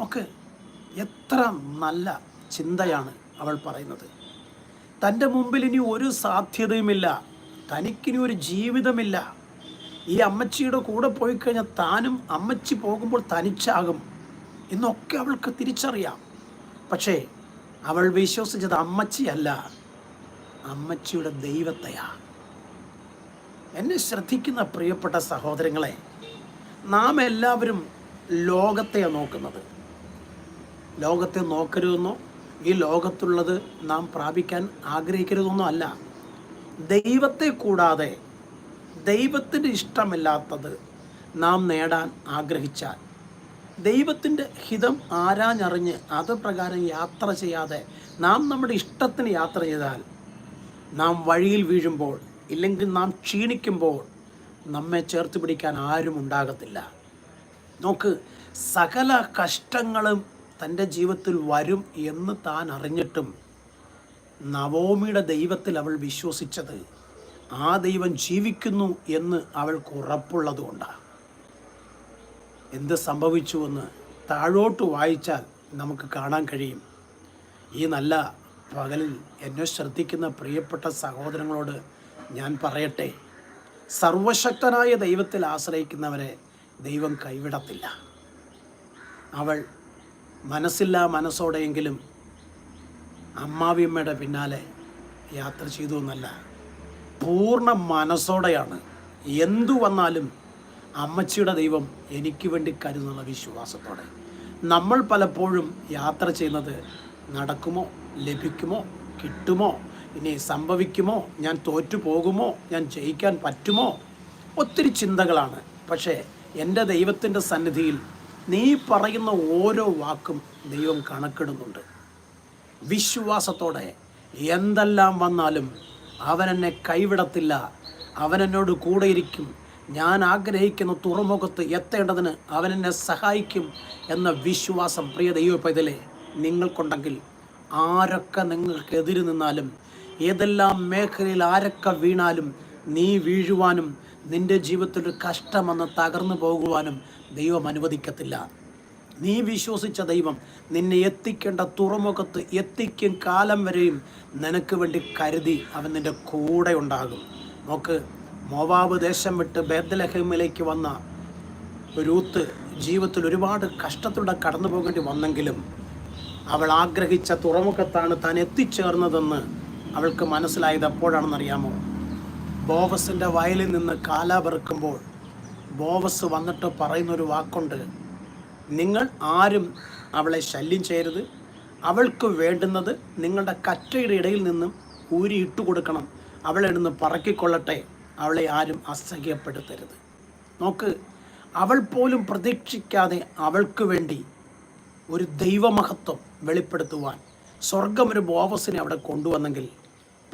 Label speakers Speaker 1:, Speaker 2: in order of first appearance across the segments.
Speaker 1: ഒക്കെ എത്ര നല്ല ചിന്തയാണ് അവൾ പറയുന്നത്. തന്റെ മുമ്പിൽ ഇനി ഒരു സാധ്യതയുമില്ല. തനിക്കിനി ഒരു ജീവിതമില്ല. ഈ അമ്മച്ചിയുടെ കൂടെ പോയി കഴിഞ്ഞാൽ താനും അമ്മച്ചി പോകുമ്പോൾ തനിച്ചാകും എന്നൊക്കെ അവൾക്ക് തിരിച്ചറിയാം. പക്ഷേ അവൾ വിശ്വസിച്ചത് അമ്മച്ചിയല്ല. അമ്മച്ചിയുടെ ദൈവത്തെയാ. എന്നെ ശ്രദ്ധിക്കുന്ന പ്രിയപ്പെട്ട സഹോദരങ്ങളെ നാം എല്ലാവരും ലോകത്തെയാണ് നോക്കുന്നത്. ലോകത്തെ നോക്കരുതെന്നോ ഈ ലോകത്തുള്ളത് നാം പ്രാപിക്കാൻ ആഗ്രഹിക്കരുതെന്നോ അല്ല. ദൈവത്തെ കൂടാതെ ദൈവത്തിന്റെ ഇഷ്ടമില്ലാത്തത് നാം നേടാൻ ആഗ്രഹിച്ചാൽ ദൈവത്തിന്റെ ഹിതം ആരാഞ്ഞറിഞ്ഞ് അത് പ്രകാരം യാത്ര ചെയ്യാതെ നാം നമ്മുടെ ഇഷ്ടത്തിന് യാത്ര ചെയ്താൽ നാം വഴിയിൽ വീഴുമ്പോൾ ഇല്ലെങ്കിൽ നാം ക്ഷീണിക്കുമ്പോൾ നമ്മെ ചേർത്ത് പിടിക്കാൻ ആരും ഉണ്ടാകത്തില്ല. നോക്ക് സകല കഷ്ടങ്ങളും തന്റെ ജീവിതത്തിൽ വരും എന്ന് താൻ അറിഞ്ഞിട്ടും നവോമിയുടെ ദൈവത്തിൽ അവൾ വിശ്വസിച്ചത് ആ ദൈവം ജീവിക്കുന്നു എന്ന് അവൾക്ക് ഉറപ്പുള്ളതുകൊണ്ടാണ് എന്ത് സംഭവിച്ചുവെന്ന് താഴോട്ട് വായിച്ചാൽ നമുക്ക് കാണാൻ കഴിയും. ഈ നല്ല പകലിൽ എന്നെ ശ്രദ്ധിക്കുന്ന പ്രിയപ്പെട്ട സഹോദരങ്ങളോട് ഞാൻ പറയട്ടെ. സർവശക്തനായ ദൈവത്തിൽ ആശ്രയിക്കുന്നവരെ ദൈവം കൈവിടത്തില്ല. അവൾ മനസ്സില്ലാ മനസ്സോടെയെങ്കിലും അമ്മാവിയമ്മയുടെ പിന്നാലെ യാത്ര ചെയ്തു എന്നല്ല പൂർണ മനസ്സോടെയാണ് എന്തു വന്നാലും അമ്മച്ചിയുടെ ദൈവം എനിക്ക് വേണ്ടി കരുതുന്നുള്ള വിശ്വാസത്തോടെ. നമ്മൾ പലപ്പോഴും യാത്ര ചെയ്യുന്നത് നടക്കുമോ ലഭിക്കുമോ കിട്ടുമോ ഇനി സംഭവിക്കുമോ ഞാൻ തോറ്റു പോകുമോ ഞാൻ ജയിക്കാൻ പറ്റുമോ ഒത്തിരി ചിന്തകളാണ്. പക്ഷേ എന്റെ ദൈവത്തിന്റെ സന്നിധിയിൽ നീ പറയുന്ന ഓരോ വാക്കും ദൈവം കണക്കിടുന്നുണ്ട്. വിശ്വാസത്തോടെ എന്തെല്ലാം വന്നാലും അവൻ എന്നെ കൈവിടത്തില്ല. അവൻ എന്നോട് കൂടെയിരിക്കും ഞാൻ ആഗ്രഹിക്കുന്ന തുറമുഖത്ത് എത്തേണ്ടതിന് അവൻ എന്നെ സഹായിക്കും എന്ന വിശ്വാസം പ്രിയ ദൈവ പൈതലെ നിങ്ങൾക്കുണ്ടെങ്കിൽ ആരൊക്കെ നിങ്ങൾക്കെതിരെ നിന്നാലും ഏതെല്ലാം മേഖലയിൽ ആരൊക്കെ വീണാലും നീ വീഴുവാനും നിന്റെ ജീവിതത്തിൽ ഒരു കഷ്ടമെന്ന് തകർന്നു പോകുവാനും ദൈവം അനുവദിക്കത്തില്ല. നീ വിശ്വസിച്ച ദൈവം നിന്നെ എത്തിക്കേണ്ട തുറമുഖത്ത് എത്തിക്കും കാലം വരെയും നിനക്ക് വേണ്ടി കരുതി അവൻ നിന്റെ കൂടെ ഉണ്ടാകും. നോക്ക് മോവാബ് ദേശം വിട്ട് ബേദലഹിമിലേക്ക് വന്ന രൂത്ത് ജീവിതത്തിൽ ഒരുപാട് കഷ്ടത്തിലൂടെ കടന്നു പോകേണ്ടി വന്നെങ്കിലും അവൾ ആഗ്രഹിച്ച തുറമുഖത്താണ് താൻ എത്തിച്ചേർന്നതെന്ന് അവൾക്ക് മനസ്സിലായത് എപ്പോഴാണെന്നറിയാമോ? ബോവസിന്റെ വയലിൽ നിന്ന് കാല പെറുക്കുമ്പോൾ ബോവസ് വന്നിട്ട് പറയുന്നൊരു വാക്കുണ്ട്. നിങ്ങൾ ആരും അവളെ ശല്യം ചെയ്യരുത്. അവൾക്ക് വേണ്ടുന്നത് നിങ്ങളുടെ കറ്റയുടെ ഇടയിൽ നിന്നും ഊരി ഇട്ടു കൊടുക്കണം. അവളെ നിന്ന് പറക്കിക്കൊള്ളട്ടെ. അവളെ ആരും അസഹ്യപ്പെടുത്തരുത്. നോക്ക് അവൾ പോലും പ്രതീക്ഷിക്കാതെ അവൾക്ക് വേണ്ടി ഒരു ദൈവമഹത്വം വെളിപ്പെടുത്തുവാൻ സ്വർഗം ഒരു ബോവസിനെ അവിടെ കൊണ്ടുവന്നെങ്കിൽ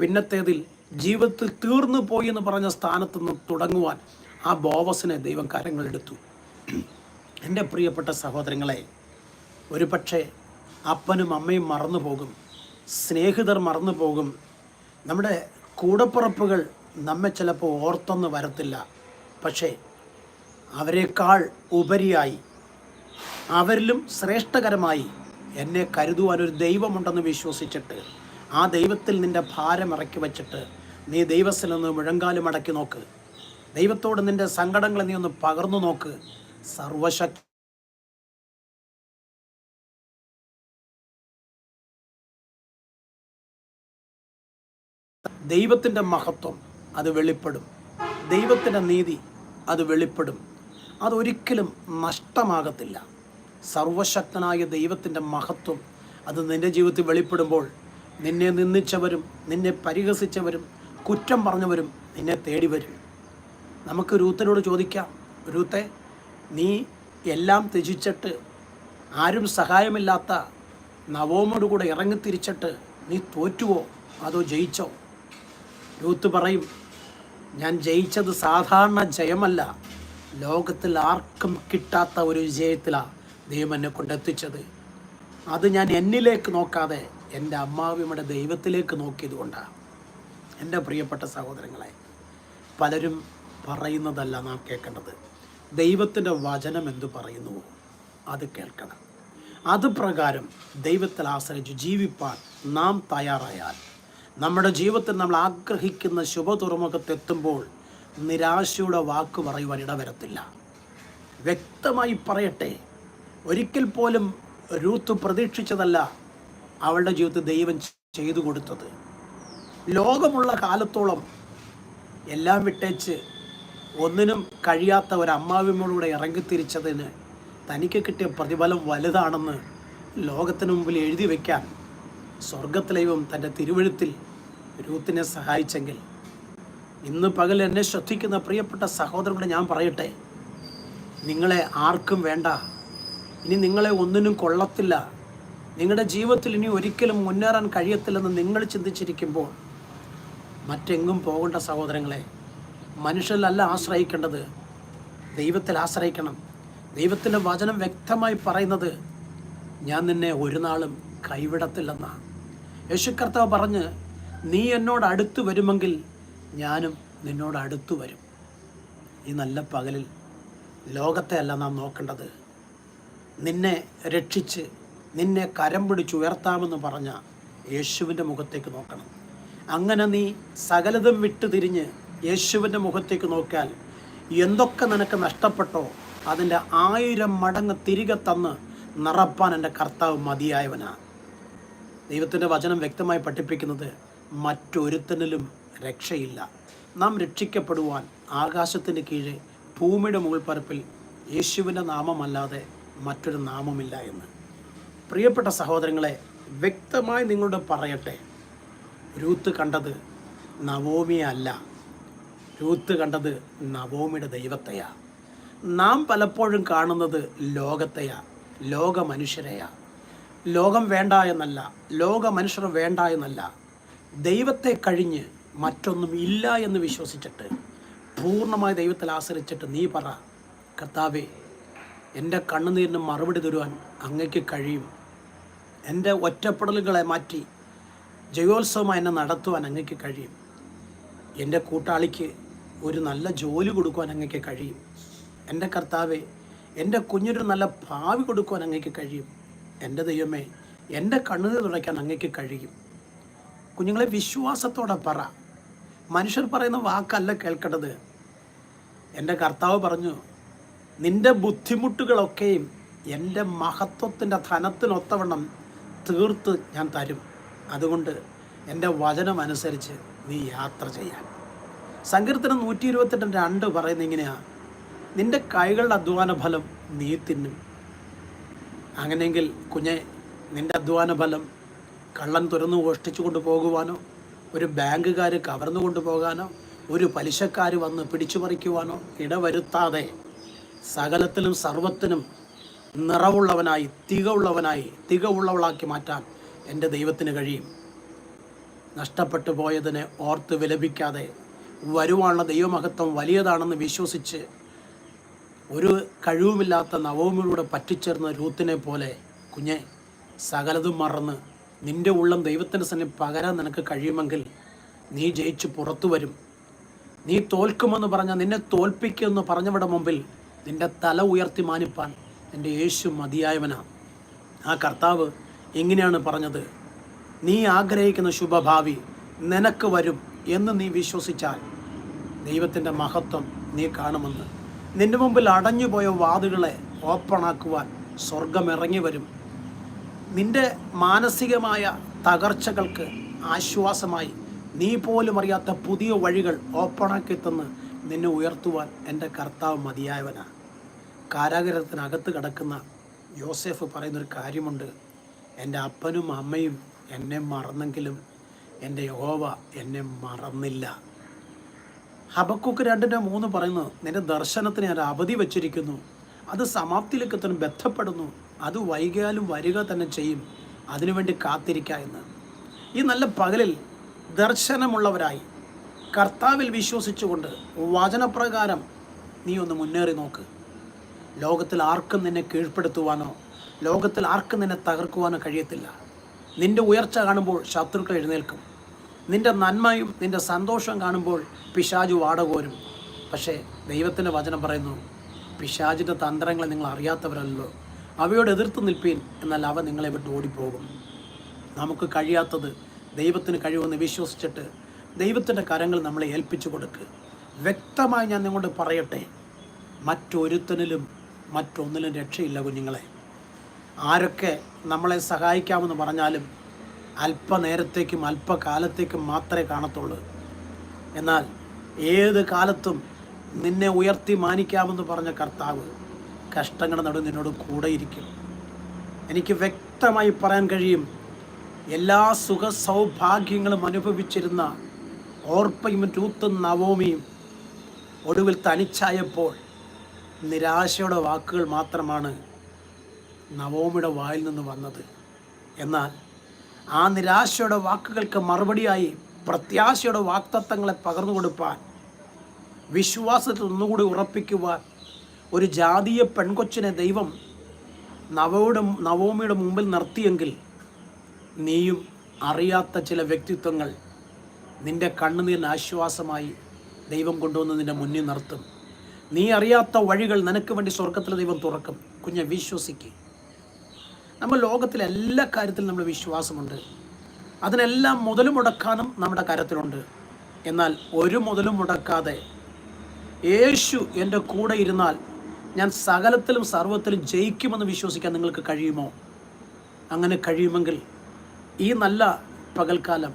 Speaker 1: പിന്നത്തേതിൽ ജീവിതത്തിൽ തീർന്നു പോയി എന്ന് പറഞ്ഞ സ്ഥാനത്ത് നിന്ന് തുടങ്ങുവാൻ ആ ബോവസിനെ ദൈവം കരങ്ങളെടുത്തു എന്റെ പ്രിയപ്പെട്ട സഹോദരങ്ങളെ ഒരു പക്ഷേ അപ്പനും അമ്മയും മറന്നു പോകും സ്നേഹിതർ മറന്നു പോകും. നമ്മുടെ കൂടപ്പുറപ്പുകൾ നമ്മെ ചിലപ്പോൾ ഓർത്തൊന്ന് വരത്തില്ല. പക്ഷേ അവരെക്കാൾ ഉപരിയായി അവരിലും ശ്രേഷ്ഠകരമായി എന്നെ കരുതുവാനൊരു ദൈവമുണ്ടെന്ന് വിശ്വസിച്ചിട്ട് ആ ദൈവത്തിൽ നിന്റെ ഭാരം ഇറക്കി വച്ചിട്ട് നീ ദൈവത്തിൽ നിന്ന് മുഴങ്കാലും അടക്കി നോക്ക്. ദൈവത്തോട് നിന്റെ സങ്കടങ്ങൾ നീ ഒന്ന് പകർന്നു നോക്ക്. സർവശക്തി ദൈവത്തിന്റെ മഹത്വം അത് വെളിപ്പെടും. ദൈവത്തിന്റെ നീതി അത് വെളിപ്പെടും. അതൊരിക്കലും നഷ്ടമാകത്തില്ല. സർവശക്തനായ ദൈവത്തിന്റെ മഹത്വം അത് നിന്റെ ജീവിതത്തിൽ വെളിപ്പെടുമ്പോൾ നിന്നെ നിന്ദിച്ചവരും നിന്നെ പരിഹസിച്ചവരും കുറ്റം പറഞ്ഞവരും നിന്നെ തേടി വരും. നമുക്ക് രൂത്തിനോട് ചോദിക്കാം രൂത്തെ നീ എല്ലാം ത്യജിച്ചിട്ട് ആരും സഹായമില്ലാത്ത നവോമോട് കൂടെ ഇറങ്ങിത്തിരിച്ചിട്ട് നീ തോറ്റുവോ? അതോ ജയിച്ചോ? രൂത്ത് പറയും ഞാൻ ജയിച്ചത് സാധാരണ ജയമല്ല. ലോകത്തിൽ ആർക്കും കിട്ടാത്ത ഒരു വിജയത്തിലാണ് ദൈവം എന്നെ കൊണ്ടെത്തിച്ചത്. അത് ഞാൻ എന്നിലേക്ക് നോക്കാതെ എന്റെ അമ്മാവിയുടെ ദൈവത്തിലേക്ക് നോക്കിയത് കൊണ്ടാണ് എന്റെ പ്രിയപ്പെട്ട സഹോദരങ്ങളെ പലരും പറയുന്നതല്ല നാം കേൾക്കേണ്ടത്. ദൈവത്തിന്റെ വചനം എന്തു പറയുന്നുവോ അത് കേൾക്കണം. അത് പ്രകാരം ദൈവത്തിൽ ആശ്രയിച്ച് ജീവിപ്പാൻ നാം തയ്യാറായാൽ നമ്മുടെ ജീവിതത്തിൽ നമ്മൾ ആഗ്രഹിക്കുന്ന ശുഭ തുറമുഖത്തെത്തുമ്പോൾ നിരാശയുടെ വാക്ക് പറയുവാൻ ഇടവരത്തില്ല. വ്യക്തമായി പറയട്ടെ ഒരിക്കൽ പോലും രൂത്ത് പ്രതീക്ഷിച്ചതല്ല അവളുടെ ജീവിതത്തിൽ ദൈവം ചെയ്തു കൊടുത്തത്. ലോകമുള്ള കാലത്തോളം എല്ലാം വിട്ടേച്ച് ഒന്നിനും കഴിയാത്ത ഒരു അമ്മാവിമ്മൂടെ ഇറങ്ങിത്തിരിച്ചതിന് തനിക്ക് കിട്ടിയ പ്രതിഫലം വലുതാണെന്ന് ലോകത്തിന് മുമ്പിൽ എഴുതി വയ്ക്കാൻ സ്വർഗത്തിലെയും തന്റെ തിരുവഴുത്തിൽ രൂത്തിനെ സഹായിച്ചെങ്കിൽ. ഇന്ന് പകൽ എന്നെ ശ്രദ്ധിക്കുന്ന പ്രിയപ്പെട്ട സഹോദരങ്ങളെ ഞാൻ പറയട്ടെ നിങ്ങളെ ആർക്കും വേണ്ട ഇനി നിങ്ങളെ ഒന്നിനും കൊള്ളത്തില്ല നിങ്ങളുടെ ജീവിതത്തിൽ ഇനി ഒരിക്കലും മുന്നേറാൻ കഴിയത്തില്ലെന്ന് നിങ്ങൾ ചിന്തിച്ചിരിക്കുമ്പോൾ മറ്റെങ്ങും പോകേണ്ട സഹോദരങ്ങളെ മനുഷ്യരിലല്ല ആശ്രയിക്കേണ്ടത് ദൈവത്തിൽ ആശ്രയിക്കണം. ദൈവത്തിന്റെ വചനം വ്യക്തമായി പറയുന്നത് ഞാൻ നിന്നെ ഒരു നാളും കൈവിടത്തില്ലെന്നാണ്. യേശു കർത്താവ് പറഞ്ഞ് നീ എന്നോട് അടുത്ത് വരുമെങ്കിൽ ഞാനും നിന്നോട് അടുത്തു വരും. ഈ നല്ല പകലിൽ ലോകത്തെ അല്ല നാം നോക്കേണ്ടത്. നിന്നെ രക്ഷിച്ച് നിന്നെ കരം പിടിച്ചുയർത്താമെന്ന് പറഞ്ഞ യേശുവിന്റെ മുഖത്തേക്ക് നോക്കണം. അങ്ങനെ നീ സകലതും വിട്ടു തിരിഞ്ഞ് യേശുവിന്റെ മുഖത്തേക്ക് നോക്കിയാൽ എന്തൊക്കെ നിനക്ക് നഷ്ടപ്പെട്ടോ അതിന്റെ ആയിരം മടങ്ങ് തിരികെ തന്ന് നിറപ്പാൻ എന്റെ കർത്താവ് മതിയായവനാണ് ദൈവത്തിന്റെ വചനം വ്യക്തമായി പഠിപ്പിക്കുന്നത് മറ്റൊരുത്തനിലും രക്ഷയില്ല. നാം രക്ഷിക്കപ്പെടുവാൻ ആകാശത്തിന് കീഴെ ഭൂമിയുടെ മുകൾപ്പരപ്പിൽ യേശുവിന്റെ നാമമല്ലാതെ മറ്റൊരു നാമമില്ല എന്ന്. പ്രിയപ്പെട്ട സഹോദരങ്ങളെ വ്യക്തമായി നിങ്ങളോട് പറയട്ടെ. രൂത്ത് കണ്ടത് നവോമിയെ അല്ല രൂത്ത് കണ്ടത് നവോമിയുടെ ദൈവത്തെയാ. നാം പലപ്പോഴും കാണുന്നത് ലോകത്തെയാ ലോക മനുഷ്യരെയാ ലോകം വേണ്ട എന്നല്ല ലോക മനുഷ്യർ വേണ്ട എന്നല്ല. ദൈവത്തെ കഴിഞ്ഞ് മറ്റൊന്നും ഇല്ല എന്ന് വിശ്വസിച്ചിട്ട് പൂർണമായി ദൈവത്തിൽ ആശ്രയിച്ചിട്ട് നീ പറ കർത്താവേ എന്റെ കണ്ണുനീരിന് മറുപടി തരുവാൻ അങ്ങയ്ക്ക് കഴിയും. എന്റെ ഒറ്റപ്പെടലുകളെ മാറ്റി ജയോത്സവമായി എന്നെ നടത്തുവാൻ അങ്ങയ്ക്ക് കഴിയും. എന്റെ കൂട്ടാളിക്ക് ഒരു നല്ല ജോലി കൊടുക്കുവാൻ അങ്ങയ്ക്ക് കഴിയും. എന്റെ കർത്താവെ എന്റെ കുഞ്ഞിനൊരു നല്ല ഭാവി കൊടുക്കുവാൻ അങ്ങയ്ക്ക് കഴിയും. എന്റെ ദൈവമേ എന്റെ കണ്ണുനീർ തുടയ്ക്കാൻ അങ്ങയ്ക്ക് കഴിയും. കുഞ്ഞുങ്ങളെ വിശ്വാസത്തോടെ പറ. മനുഷ്യർ പറയുന്ന വാക്കല്ല കേൾക്കേണ്ടത്. എന്റെ കർത്താവ് പറഞ്ഞു നിന്റെ ബുദ്ധിമുട്ടുകളൊക്കെയും എന്റെ മഹത്വത്തിന്റെ ധനത്തിനൊത്തവണ്ണം തീർത്ത് ഞാൻ തരും. അതുകൊണ്ട് എന്റെ വചനമനുസരിച്ച് നീ യാത്ര ചെയ്യാൻ. സങ്കീർത്തനം നൂറ്റി ഇരുപത്തെട്ട് രണ്ട് പറയുന്ന ഇങ്ങനെയാണ് നിന്റെ കൈകളുടെ അധ്വാന ഫലം നീ തിന്നും. അങ്ങനെയെങ്കിൽ കുഞ്ഞെ നിന്റെ അധ്വാന ഫലം കള്ളൻ തുറന്നു മോഷ്ടിച്ചു കൊണ്ടുപോകുവാനോ ഒരു ബാങ്കുകാർ കവർന്നു കൊണ്ടുപോകാനോ ഒരു പലിശക്കാർ വന്ന് പിടിച്ചു പറിക്കുവാനോ ഇടവരുത്താതെ സകലത്തിലും സർവത്തിനും നിറവുള്ളവനായി തികവുള്ളവനായി തികവുള്ളവളാക്കി മാറ്റാൻ എന്റെ ദൈവത്തിന് കഴിയും. നഷ്ടപ്പെട്ടു പോയതിനെ ഓർത്ത് വിലപിക്കാതെ വരുവാനുള്ള ദൈവമഹത്വം വലിയതാണെന്ന് വിശ്വസിച്ച് ഒരു കഴിവുമില്ലാത്ത നവവുമിലൂടെ പറ്റിച്ചേർന്ന രൂത്തിനെ പോലെ കുഞ്ഞെ സകലതും മറന്ന് നിന്റെ ഉള്ളം ദൈവത്തിന്റെ സന്നി പകരാൻ നിനക്ക് കഴിയുമെങ്കിൽ നീ ജയിച്ച് പുറത്തു വരും. നീ തോൽക്കുമെന്ന് പറഞ്ഞാൽ നിന്നെ തോൽപ്പിക്കുമെന്ന് പറഞ്ഞവരുടെ മുമ്പിൽ നിന്റെ തല ഉയർത്തി മാനിപ്പാൻ എന്റെ യേശു മതിയായവനാണ് ആ കർത്താവ് എങ്ങനെയാണ് പറഞ്ഞത്. നീ ആഗ്രഹിക്കുന്ന ശുഭഭാവി നിനക്ക് വരും എന്ന് നീ വിശ്വസിച്ചാൽ ദൈവത്തിന്റെ മഹത്വം നീ കാണുമെന്ന്. നിന്റെ മുമ്പിൽ അടഞ്ഞുപോയ വാതുകളെ ഓപ്പണാക്കുവാൻ സ്വർഗമിറങ്ങി വരും. നിന്റെ മാനസികമായ തകർച്ചകൾക്ക് ആശ്വാസമായി നീ പോലും അറിയാത്ത പുതിയ വഴികൾ ഓപ്പണാക്കി തന്ന് നിന്നെ ഉയർത്തുവാൻ എന്റെ കർത്താവ് മതിയായവനാണ് കാരാഗ്രഹത്തിനകത്ത് കിടക്കുന്ന യോസെഫ് പറയുന്നൊരു കാര്യമുണ്ട്. എന്റെ അപ്പനും അമ്മയും എന്നെ മറന്നെങ്കിലും എന്റെ യഹോവ എന്നെ മറന്നില്ല. ഹബക്കുക്ക് രണ്ടിന്റെ മൂന്ന് പറയുന്നു നിന്റെ ദർശനത്തിന് ഞാൻ അവധി വച്ചിരിക്കുന്നു. അത് സമാപ്തിയിലേക്ക് എത്താൻ ബന്ധപ്പെടുന്നു അത് വൈകിയാലും വരിക തന്നെ ചെയ്യും. അതിനുവേണ്ടി കാത്തിരിക്കുക എന്ന്. ഈ നല്ല പകലിൽ ദർശനമുള്ളവരായി കർത്താവിൽ വിശ്വസിച്ചുകൊണ്ട് വചനപ്രകാരം നീ ഒന്ന് മുന്നേറി നോക്ക്. ലോകത്തിൽ ആർക്കും നിന്നെ കീഴ്പ്പെടുത്തുവാനോ ലോകത്തിൽ ആർക്കും നിന്നെ തകർക്കുവാനോ കഴിയത്തില്ല. നിന്റെ ഉയർച്ച കാണുമ്പോൾ ശത്രുക്കൾ എഴുന്നേൽക്കും. നിന്റെ നന്മയും നിന്റെ സന്തോഷം കാണുമ്പോൾ പിശാജു വാടകോരും. പക്ഷേ ദൈവത്തിന്റെ വചനം പറയുന്നു പിശാജിന്റെ തന്ത്രങ്ങളെ നിങ്ങൾ അറിയാത്തവരല്ലോ. അവയോട് എതിർത്ത് നിൽപ്പീൻ എന്നാൽ അവ നിങ്ങളെ വിട്ട് ഓടിപ്പോകും. നമുക്ക് കഴിയാത്തത് ദൈവത്തിന് കഴിവെന്ന് വിശ്വസിച്ചിട്ട് ദൈവത്തിന്റെ കരങ്ങൾ നമ്മളെ ഏൽപ്പിച്ചു കൊടുക്കുക വ്യക്തമായി ഞാൻ നിങ്ങളോട് പറയട്ടെ മറ്റൊരുത്തനിലും മറ്റൊന്നിലും രക്ഷയില്ല കുഞ്ഞുങ്ങളെ. ആരൊക്കെ നമ്മളെ സഹായിക്കാമെന്ന് പറഞ്ഞാലും അല്പനേരത്തേക്കും അല്പകാലത്തേക്കും മാത്രമേ കാണത്തുള്ളൂ. എന്നാൽ ഏത് കാലത്തും നിന്നെ ഉയർത്തി മാനിക്കാമെന്ന് പറഞ്ഞ കർത്താവ് കഷ്ടങ്ങളുടെ നടുവ് നിന്നോട് കൂടെയിരിക്കും. എനിക്ക് വ്യക്തമായി പറയാൻ കഴിയും എല്ലാ സുഖ സൗഭാഗ്യങ്ങളും അനുഭവിച്ചിരുന്ന ഓർപ്പയും രൂത്തും നവോമിയും ഒടുവിൽ തനിച്ചായപ്പോൾ നിരാശയുടെ വാക്കുകൾ മാത്രമാണ് നവോമിയുടെ വായിൽ നിന്ന് വന്നത്. എന്നാൽ ആ നിരാശയുടെ വാക്കുകൾക്ക് മറുപടിയായി പ്രത്യാശയുടെ വാക്തത്വങ്ങളെ പകർന്നു കൊടുപ്പാൻ വിശ്വാസത്തിൽ ഒന്നുകൂടി ഉറപ്പിക്കുവാൻ ഒരു ജാതീയ പെൺകൊച്ചിനെ ദൈവം നവോയുടെ നവോമിയുടെ മുമ്പിൽ നിർത്തിയെങ്കിൽ നീയും അറിയാത്ത ചില വ്യക്തിത്വങ്ങൾ നിന്റെ കണ്ണുനീരിന് ആശ്വാസമായി ദൈവം കൊണ്ടുവന്ന് നിന്റെ മുന്നിൽ നിർത്തും. നീ അറിയാത്ത വഴികൾ നിനക്ക് വേണ്ടി സ്വർഗത്തിലെ ദൈവം തുറക്കും. കുഞ്ഞെ വിശ്വസിക്കുക നമ്മൾ ലോകത്തിലെ എല്ലാ കാര്യത്തിലും നമ്മൾ വിശ്വാസമുണ്ട്. അതിനെല്ലാം മുതൽ മുടക്കാനും നമ്മുടെ കരത്തിലുണ്ട്. എന്നാൽ ഒരു മുതലും മുടക്കാതെ യേശു എന്റെ കൂടെ ഇരുന്നാൽ ഞാൻ സകലത്തിലും സർവത്തിലും ജയിക്കുമെന്ന് വിശ്വസിക്കാൻ നിങ്ങൾക്ക് കഴിയുമോ? അങ്ങനെ കഴിയുമെങ്കിൽ ഈ നല്ല പകൽക്കാലം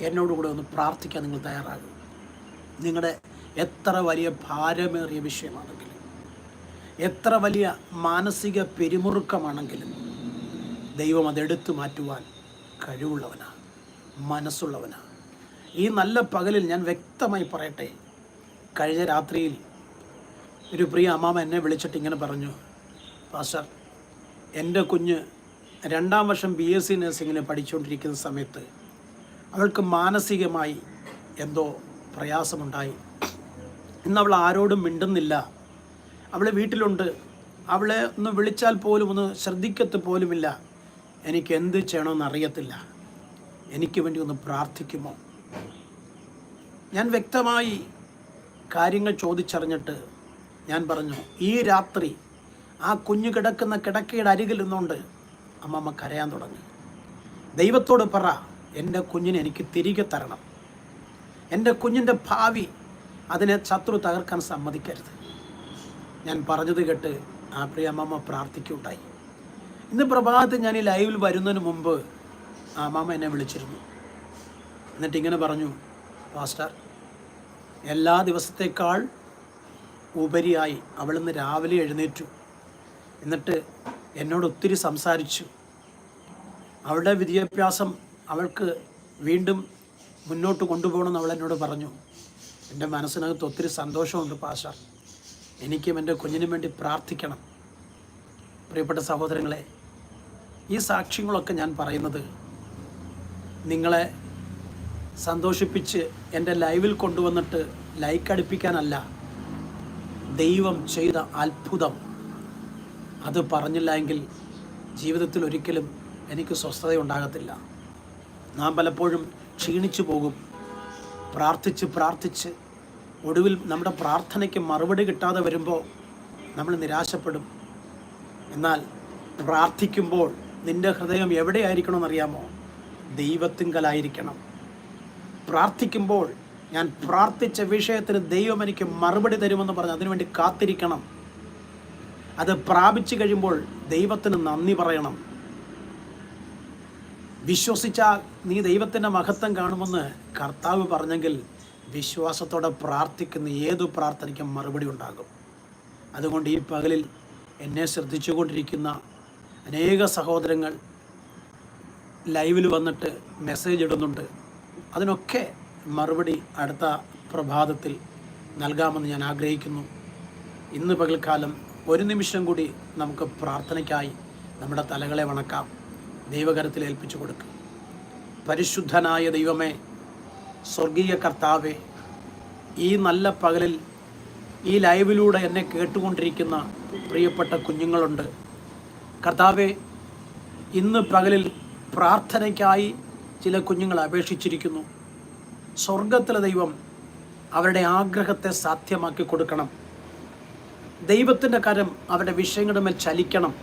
Speaker 1: എന്നോടുകൂടെ ഒന്ന് പ്രാർത്ഥിക്കാൻ നിങ്ങൾ തയ്യാറാകും. നിങ്ങളുടെ എത്ര വലിയ ഭാരമേറിയ വിഷയമാണെങ്കിലും എത്ര വലിയ മാനസിക പിരിമുറുക്കമാണെങ്കിലും ദൈവം അതെടുത്തു മാറ്റുവാൻ കഴിവുള്ളവനാണ് മനസ്സുള്ളവനാണ്. ഈ നല്ല പകലിൽ ഞാൻ വ്യക്തമായി പറയട്ടെ. കഴിഞ്ഞ രാത്രിയിൽ ഒരു പ്രിയ അമ്മാമ എന്നെ വിളിച്ചിട്ട് ഇങ്ങനെ പറഞ്ഞു പാസ്റ്റർ എന്റെ കുഞ്ഞ് രണ്ടാം വർഷം ബി എസ് സി നഴ്സിങ്ങിന് പഠിച്ചുകൊണ്ടിരിക്കുന്ന സമയത്ത് അവൾക്ക് മാനസികമായി എന്തോ പ്രയാസമുണ്ടായി. ഇന്ന് അവൾ ആരോടും മിണ്ടുന്നില്ല. അവൾ വീട്ടിലുണ്ട്. അവളെ ഒന്ന് വിളിച്ചാൽ പോലും ഒന്ന് ശ്രദ്ധിക്കത്ത് പോലുമില്ല. എനിക്ക് എന്ത് ചെയ്യണമെന്ന് അറിയത്തില്ല എനിക്ക് വേണ്ടി ഒന്ന് പ്രാർത്ഥിക്കുമോ? ഞാൻ വ്യക്തമായി കാര്യങ്ങൾ ചോദിച്ചറിഞ്ഞിട്ട് ഞാൻ പറഞ്ഞു ഈ രാത്രി ആ കുഞ്ഞു കിടക്കുന്ന കിടക്കയുടെ അരികിൽ നിന്നുകൊണ്ട് അമ്മമ്മ കരയാൻ തുടങ്ങി. ദൈവത്തോട് പറ എന്റെ കുഞ്ഞിനെ എനിക്ക് തിരികെ തരണം. എന്റെ കുഞ്ഞിന്റെ ഭാവി അതിനെ ശത്രു തകർക്കാൻ സമ്മതിക്കരുത്. ഞാൻ പറഞ്ഞത് കേട്ട് ആ പ്രിയ അമ്മമ്മ പ്രാർത്ഥിക്കുകയുണ്ടായി. ഇന്ന് പ്രഭാതത്തിൽ ഞാൻ ഈ ലൈവിൽ വരുന്നതിന് മുമ്പ് ആ മാമ എന്നെ വിളിച്ചിരുന്നു. എന്നിട്ട് ഇങ്ങനെ പറഞ്ഞു പാസ്റ്റർ എല്ലാ ദിവസത്തേക്കാൾ ഉപരിയായി അവളിന്ന് രാവിലെ എഴുന്നേറ്റു. എന്നിട്ട് എന്നോട് ഒത്തിരി സംസാരിച്ചു. അവളുടെ വിദ്യാഭ്യാസം അവൾക്ക് വീണ്ടും മുന്നോട്ട് കൊണ്ടുപോകണമെന്ന് അവൾ എന്നോട് പറഞ്ഞു. എന്റെ മനസ്സിനകത്ത് ഒത്തിരി സന്തോഷമുണ്ട് പാഷ എനിക്കും എന്റെ കുഞ്ഞിനും വേണ്ടി പ്രാർത്ഥിക്കണം. പ്രിയപ്പെട്ട സഹോദരങ്ങളെ ഈ സാക്ഷ്യങ്ങളൊക്കെ ഞാൻ പറയുന്നത് നിങ്ങളെ സന്തോഷിപ്പിച്ച് എന്റെ ലൈവിൽ കൊണ്ടുവന്നിട്ട് ലൈക്ക് അടുപ്പിക്കാനല്ല ദൈവം ചെയ്ത അത്ഭുതം. അത് പറഞ്ഞില്ല എങ്കിൽ ജീവിതത്തിൽ ഒരിക്കലും എനിക്ക് സ്വസ്ഥതയുണ്ടാകത്തില്ല. നാം പലപ്പോഴും ക്ഷീണിച്ചു പോകും പ്രാർത്ഥിച്ച് പ്രാർത്ഥിച്ച് ഒടുവിൽ നമ്മുടെ പ്രാർത്ഥനയ്ക്ക് മറുപടി കിട്ടാതെ വരുമ്പോൾ നമ്മൾ നിരാശപ്പെടും. എന്നാൽ പ്രാർത്ഥിക്കുമ്പോൾ നിന്റെ ഹൃദയം എവിടെയായിരിക്കണമെന്നറിയാമോ? ദൈവത്തിങ്കലായിരിക്കണം. പ്രാർത്ഥിക്കുമ്പോൾ ഞാൻ പ്രാർത്ഥിച്ച വിഷയത്തിന് ദൈവം എനിക്ക് മറുപടി തരുമെന്ന് പറഞ്ഞ് അതിനുവേണ്ടി കാത്തിരിക്കണം. അത് പ്രാപിച്ചു കഴിയുമ്പോൾ ദൈവത്തിന് നന്ദി പറയണം. വിശ്വസിച്ചാൽ നീ ദൈവത്തിന്റെ മഹത്വം കാണുമെന്ന് കർത്താവ് പറഞ്ഞെങ്കിൽ വിശ്വാസത്തോടെ പ്രാർത്ഥിക്കുന്ന ഏതു പ്രാർത്ഥനയ്ക്കും മറുപടി ഉണ്ടാകും. അതുകൊണ്ട് ഈ പകലിൽ എന്നെ ശ്രദ്ധിച്ചുകൊണ്ടിരിക്കുന്ന അനേക സഹോദരങ്ങൾ ലൈവിൽ വന്നിട്ട് മെസ്സേജ് ഇടുന്നുണ്ട്. അതിനൊക്കെ മറുപടി അടുത്ത പ്രഭാതത്തിൽ നൽകാമെന്ന് ഞാൻ ആഗ്രഹിക്കുന്നു. ഇന്ന് പകൽക്കാലം ഒരു നിമിഷം കൂടി നമുക്ക് പ്രാർത്ഥനയ്ക്കായി നമ്മുടെ തലകളെ വണക്കാം. ദൈവകരത്തിൽ ഏൽപ്പിച്ചു കൊടുക്കും. പരിശുദ്ധനായ ദൈവമേ സ്വർഗീയ കർത്താവെ ഈ നല്ല പകലിൽ ഈ ലൈവിലൂടെ എന്നെ കേട്ടുകൊണ്ടിരിക്കുന്ന പ്രിയപ്പെട്ട കുഞ്ഞുങ്ങളുണ്ട്. കർത്താവെ ഇന്ന് പകലിൽ പ്രാർത്ഥനയ്ക്കായി ചില കുഞ്ഞുങ്ങൾ അപേക്ഷിച്ചിരിക്കുന്നു. സ്വർഗത്തിലെ ദൈവം അവരുടെ ആഗ്രഹത്തെ സാധ്യമാക്കി കൊടുക്കണം. ദൈവത്തിന്റെ കരം അവരുടെ വിഷയങ്ങളുടെ മേൽ ചലിക്കണം.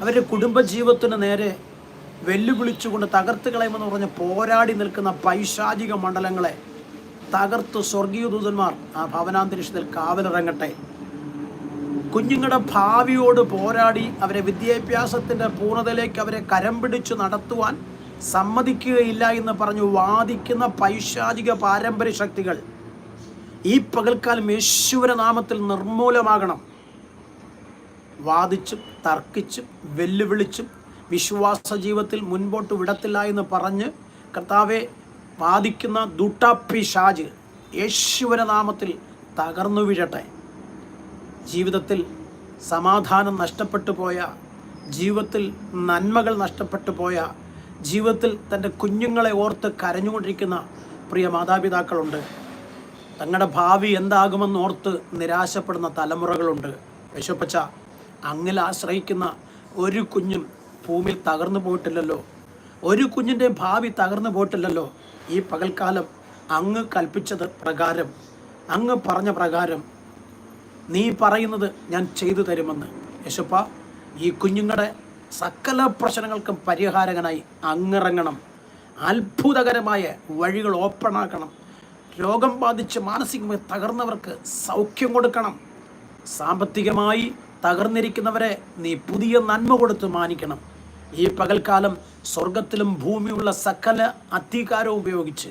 Speaker 1: അവരുടെ കുടുംബജീവിതത്തിന് നേരെ വെല്ലുവിളിച്ചുകൊണ്ട് തകർത്ത് കളയുമെന്ന് പറഞ്ഞ് പോരാടി നിൽക്കുന്ന പൈശാചിക മണ്ഡലങ്ങളെ തകർത്ത് സ്വർഗീയ ദൂതന്മാർ ആ ഭവനാന്തരീക്ഷത്തിൽ കാവലിറങ്ങട്ടെ. കുഞ്ഞുങ്ങളുടെ ഭാവിയോട് പോരാടി അവരെ വിദ്യാഭ്യാസത്തിന്റെ പൂർണതയിലേക്ക് അവരെ കരം പിടിച്ചു നടത്തുവാൻ സമ്മതിക്കുകയില്ല എന്ന് പറഞ്ഞു വാദിക്കുന്ന പൈശാചിക പാരമ്പര്യ ശക്തികൾ ഈ പകൽക്കാലം യേശുവിന്റെ നാമത്തിൽ നിർമൂലമാകണം. വാദിച്ചും തർക്കിച്ചും വെല്ലുവിളിച്ചും വിശ്വാസ ജീവിതത്തിൽ മുൻപോട്ട് വിടത്തില്ല എന്ന് പറഞ്ഞ് കർത്താവെ വാദിക്കുന്ന ദുട്ടാപ്പി ഷാജ് യേശുവിന്റെ നാമത്തിൽ തകർന്നു വീഴട്ടെ. ജീവിതത്തിൽ സമാധാനം നഷ്ടപ്പെട്ടു പോയ ജീവിതത്തിൽ നന്മകൾ നഷ്ടപ്പെട്ടു പോയ ജീവിതത്തിൽ തന്റെ കുഞ്ഞുങ്ങളെ ഓർത്ത് കരഞ്ഞുകൊണ്ടിരിക്കുന്ന പ്രിയ മാതാപിതാക്കളുണ്ട്. തങ്ങളുടെ ഭാവി എന്താകുമെന്ന് ഓർത്ത് നിരാശപ്പെടുന്ന തലമുറകളുണ്ട്. യശോപ്പച്ച അങ്ങിൽ ആശ്രയിക്കുന്ന ഒരു കുഞ്ഞും ഭൂമിയിൽ തകർന്നു പോയിട്ടില്ലല്ലോ. ഒരു കുഞ്ഞിന്റെ ഭാവി തകർന്നു പോയിട്ടില്ലല്ലോ. ഈ പകൽക്കാലം അങ്ങ് കൽപ്പിച്ചത് പ്രകാരം അങ്ങ് പറഞ്ഞ പ്രകാരം നീ പറയുന്നത് ഞാൻ ചെയ്തു തരുമെന്ന്. യശപ്പ ഈ കുഞ്ഞുങ്ങളുടെ സകല പ്രശ്നങ്ങൾക്കും പരിഹാരകനായി അങ്ങിറങ്ങണം. അത്ഭുതകരമായ വഴികൾ ഓപ്പണാക്കണം രോഗം ബാധിച്ച് മാനസികമായി തകർന്നവർക്ക് സൗഖ്യം കൊടുക്കണം. സാമ്പത്തികമായി തകർന്നിരിക്കുന്നവരെ നീ പുതിയ നന്മ കൊടുത്ത് മാനിക്കണം. ഈ പകൽക്കാലം സ്വർഗത്തിലും ഭൂമിയുള്ള സകല അധികാരവും ഉപയോഗിച്ച്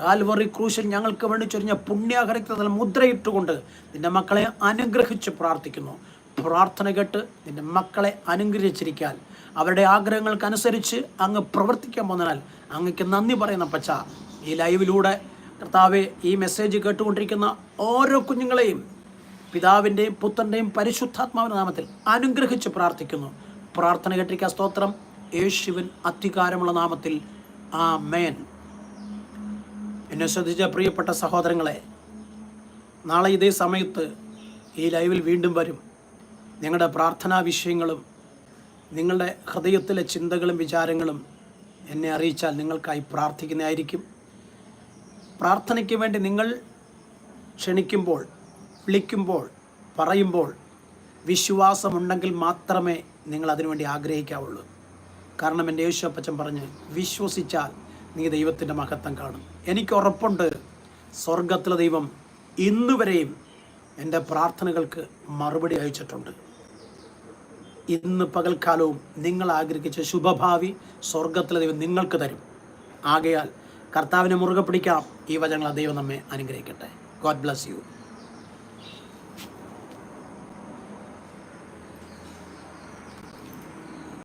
Speaker 1: കാൽവറി ക്രൂശൻ ഞങ്ങൾക്ക് വേണ്ടി ചൊരിഞ്ഞ പുണ്യാഹരക്തത്തിൽ മുദ്രയിട്ടുകൊണ്ട് നിന്റെ മക്കളെ അനുഗ്രഹിച്ച് പ്രാർത്ഥിക്കുന്നു. പ്രാർത്ഥന കേട്ട് നിന്റെ മക്കളെ അനുഗ്രഹിച്ചിരിക്കാൻ. അവരുടെ ആഗ്രഹങ്ങൾക്കനുസരിച്ച് അങ്ങ് പ്രവർത്തിക്കാൻ പോകുന്നതിനാൽ അങ്ങക്ക് നന്ദി പറയുന്ന പച്ച ഈ ലൈവിലൂടെ കർത്താവെ ഈ മെസ്സേജ് കേട്ടുകൊണ്ടിരിക്കുന്ന ഓരോ കുഞ്ഞുങ്ങളെയും പിതാവിന്റെയും പുത്രന്റെയും പരിശുദ്ധാത്മാവിന്റെ നാമത്തിൽ അനുഗ്രഹിച്ച് പ്രാർത്ഥിക്കുന്നു. പ്രാർത്ഥന കേട്ടിരിക്കുക സ്തോത്രം. യേശുവിൻ അധികാരമുള്ള നാമത്തിൽ. ആ മേൻ എന്നെ ശ്രദ്ധിച്ച പ്രിയപ്പെട്ട സഹോദരങ്ങളെ നാളെ ഇതേ സമയത്ത് ഈ ലൈവിൽ വീണ്ടും വരും. നിങ്ങളുടെ പ്രാർത്ഥനാ വിഷയങ്ങളും നിങ്ങളുടെ ഹൃദയത്തിലെ ചിന്തകളും വിചാരങ്ങളും എന്നെ അറിയിച്ചാൽ നിങ്ങൾക്കായി പ്രാർത്ഥിക്കുന്നതായിരിക്കും. പ്രാർത്ഥനയ്ക്ക് വേണ്ടി നിങ്ങൾ ക്ഷണിക്കുമ്പോൾ വിളിക്കുമ്പോൾ പറയുമ്പോൾ വിശ്വാസമുണ്ടെങ്കിൽ മാത്രമേ നിങ്ങൾ അതിനുവേണ്ടി ആഗ്രഹിക്കാവുള്ളൂ. കാരണം എന്റെ യേശു അപ്പച്ചൻ പറഞ്ഞ് വിശ്വസിച്ചാൽ നീ ദൈവത്തിന്റെ മഹത്വം കാണും. എനിക്ക് ഉറപ്പുണ്ട്. സ്വർഗത്തിലെ ദൈവം ഇന്നുവരെയും എന്റെ പ്രാർത്ഥനകൾക്ക് മറുപടി അയച്ചിട്ടുണ്ട്. ഇന്ന് പകൽക്കാലവും നിങ്ങൾ ആഗ്രഹിച്ച ശുഭഭാവി സ്വർഗത്തിലെ ദൈവം നിങ്ങൾക്ക് തരും. ആകയാൽ കർത്താവിനെ മുറുകെ പിടിക്കാം. ഈ വചനങ്ങളെ ദൈവം നമ്മെ അനുഗ്രഹിക്കട്ടെ. God bless you